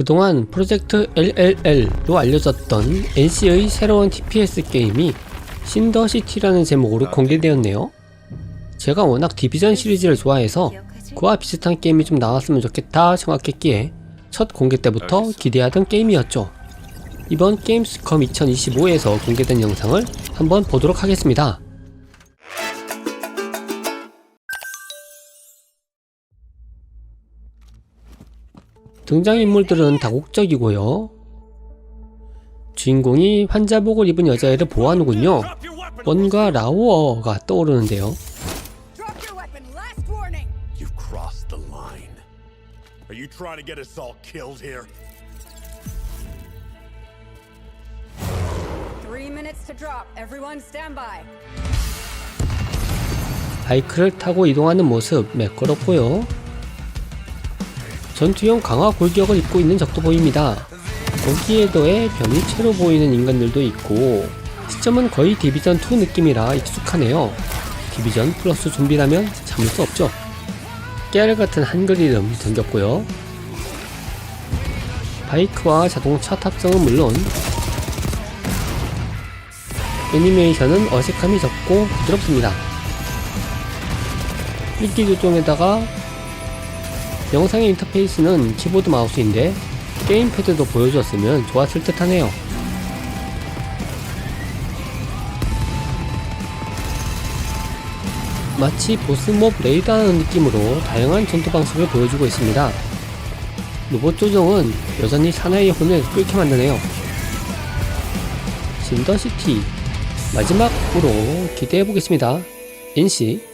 그동안 프로젝트 LLL로 알려졌던 NC의 새로운 TPS 게임이 신더시티라는 제목으로 공개되었네요. 제가 워낙 디비전 시리즈를 좋아해서 그와 비슷한 게임이 좀 나왔으면 좋겠다 생각했기에 첫 공개 때부터 기대하던 게임이었죠. 이번 게임스컴 2025에서 공개된 영상을 한번 보도록 하겠습니다. 등장인물들은 다국적이고요. 주인공이 환자복을 입은 여자애를 보호하는군요. 뭔가 라오어가 떠오르는데요. Drop your weapon. Last warning. You've crossed the line. Are you trying to get us all killed here? Three minutes to drop. Everyone stand by. 바이크를 타고 이동하는 모습 매끄럽고요. 전투용 강화 골격을 입고 있는 적도 보입니다. 거기에 더해 변이 채로 보이는 인간들도 있고 시점은 거의 디비전2 느낌이라 익숙하네요. 디비전 플러스 좀비라면 참을 수 없죠. 깨알 같은 한글 이름 생겼고요. 바이크와 자동차 탑승은 물론 애니메이션은 어색함이 적고 부드럽습니다. 일기 조종에다가 영상의 인터페이스는 키보드 마우스인데 게임패드도 보여줬으면 좋았을 듯 하네요. 마치 보스몹 레이드하는 느낌으로 다양한 전투 방식을 보여주고 있습니다. 로봇 조종은 여전히 사나이의 혼을 끓게 만드네요. 신더시티 마지막으로 기대해보겠습니다. NC